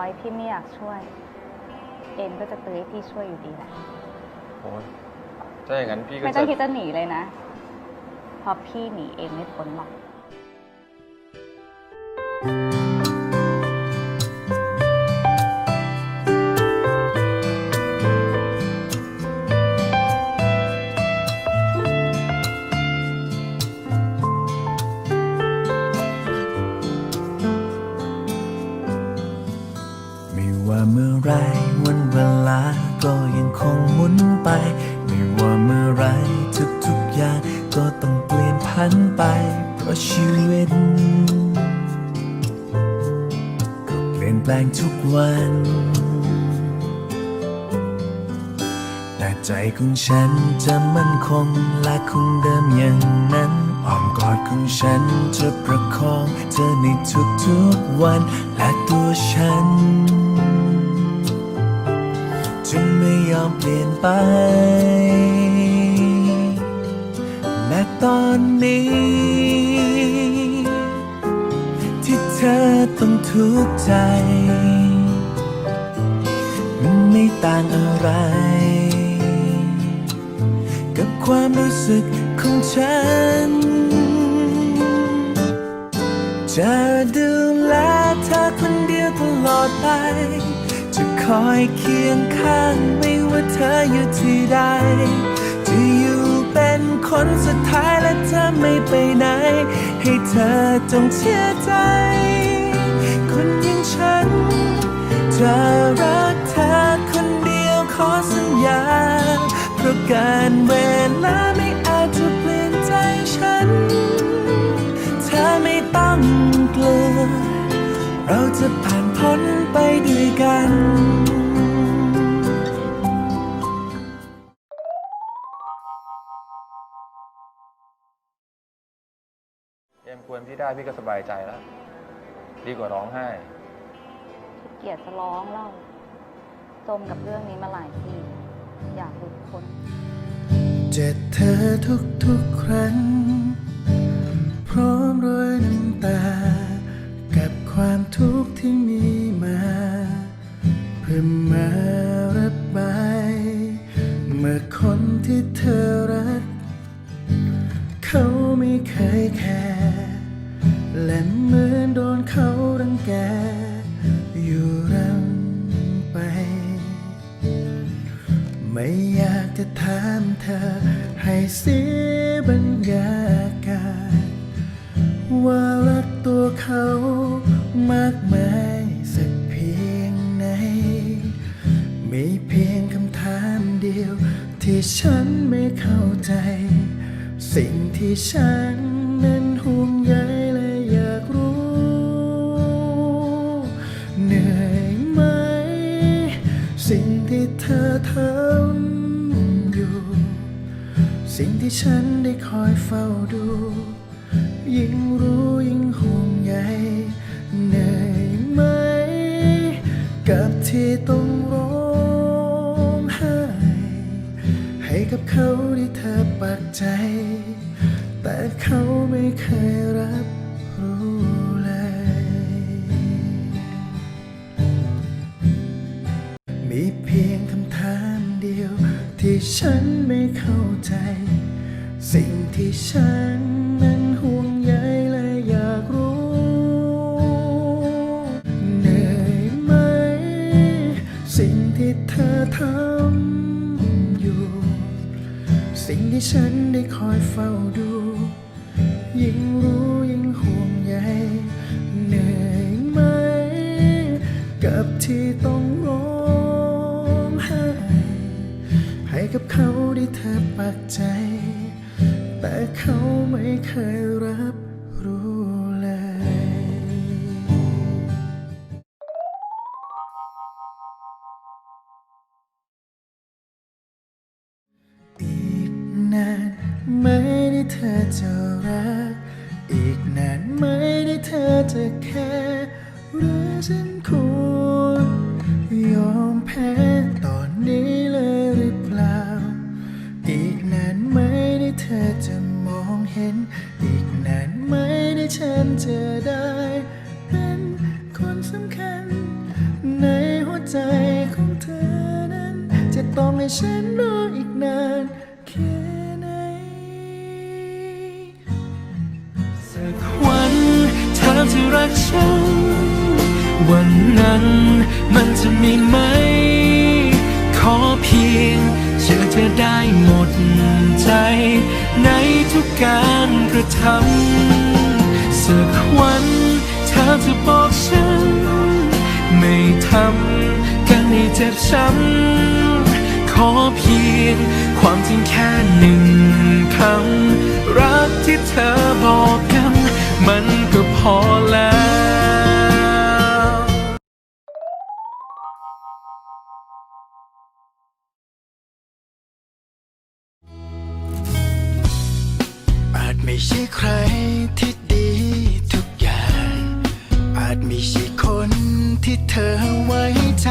ต่อให้พี่ไม่อยากช่วย เอ็มก็จะตื้อให้พี่ช่วยอยู่ดีแหละ โอ้ยถ้าอย่างนั้นพี่ก็ไม่จะต้องคิดจะหนีเลยนะเพราะพี่หนีเองไม่พ้นหรอกไม่ ลี่ยนแปลงทุกวัน แต่ใจของฉันจะมั่นคงและคงเดิมอย่างนั้นอ้อมกอดของฉันจะประคองเธอในทุกๆวัน และตัวฉันจึงไม่ยอมเปลี่ยนไป สึกของฉัน จะดูแลเธอคนเดียวตลอดไป จะคอยเคียงข้างไม่ว่าเธออยู่ที่ใด จะอยู่เป็นคนสุดท้ายและเธอไม่ไปไหน ให้เธอจงเชื่อใจ คนอย่างฉันจะรักเธอ จะผ่านพ้นไปด้วยกันเอ็มควรพี่ได้พี่ก็สบายใจแล้ว ดีกว่าร้องไห้ เกลียดจะร้องเล่าจมกับเรื่องนี้มาหลายปีอยากหลุดพ้นเจ็บเธอทุกทุกๆครั้ง พร้อมรอยน้ำตากับความ ที่มีมา เพื่อมาระบายเมื่อคนที่เธอรัก เขาไม่เคยแคร์และเหมือนโดนเขารังแก อยู่รำไป ไม่อยากจะถามเธอ ให้เสียบรรยากาศว่ารักตัวเขา ที่ฉันไม่เข้าใจ สิ่งที่ฉันนั้นห่วงใยและอยากรู้ เหนื่อยไหม สิ่งที่เธอทำอยู่ สิ่งที่ฉันได้คอยเฝ้าดู ยิ่งรู้ยิ่ง ให้กับเขาที่เธอปักใจ แต่เขาไม่เคยรับรู้เลย มีเพียงคำถามเดียวที่ฉันไม่เข้าใจ สิ่งที่ฉัน ที่ฉันได้คอยเฝ้าดู ยิ่งรู้ยิ่งห่วงใยเหนื่อยไหม กับที่ต้องร้องไห้ให้กับเขาที่เธอปักใจ แต่เขาไม่เคยรับ ธอจะรัก อีกนานไหมได้เธอจะแค่หรือฉันควรยอมแพ้ตอนนี้เลยหรือเปล่า อีกนานไหมได้เธอจะมองเห็น อีกนานไหมได้ฉันจะได้ เป็นคนสำคัญ ในหัวใจของเธอนั้น จะต้องให้ฉันรออีกนาน มันจะมีไหม ขอเพียงเชื่อเธอได้หมดใจ ในทุกการกระทำสักวันเธอจะบอกฉัน ไม่ทำกันให้เจ็บช้ำขอเพียงความจริงแค่หนึ่งคำรักที่เธอบอกกัน มันก็พอแล้ว ใช่ใครที่ดีทุกอย่าง อาจไม่ใช่คนที่เธอไว้ใจ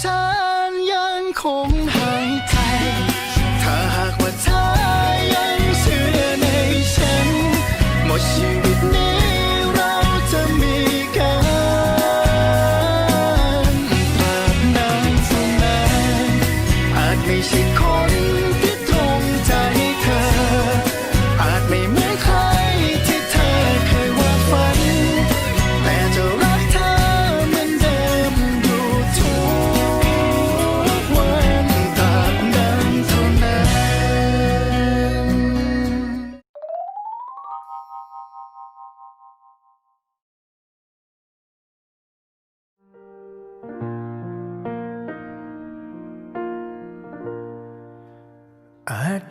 ฉันยังคง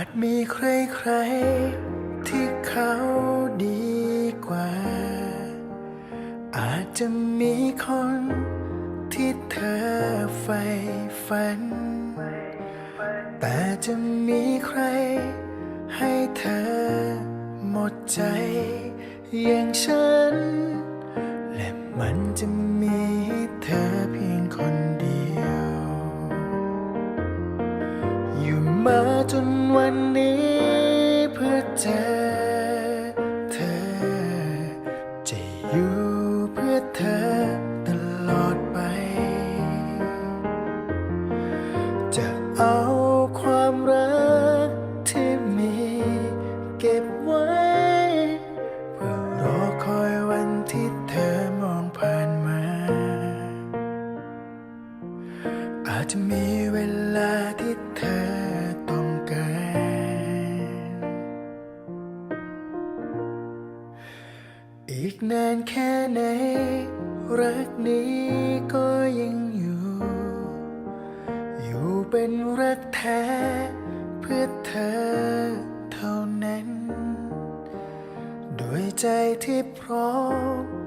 อาจมีใครๆที่เขาดีกว่า อาจจะมีคนที่เธอใฝ่ฝัน แต่จะมีใครให้เธอหมดใจอย่างฉัน วันนี้เพื่อเจอ อีกนานแค่ไหน รักนี้ก็ยังอยู่ อยู่เป็นรักแท้ เพื่อเธอเท่านั้น ด้วยใจที่พร้อม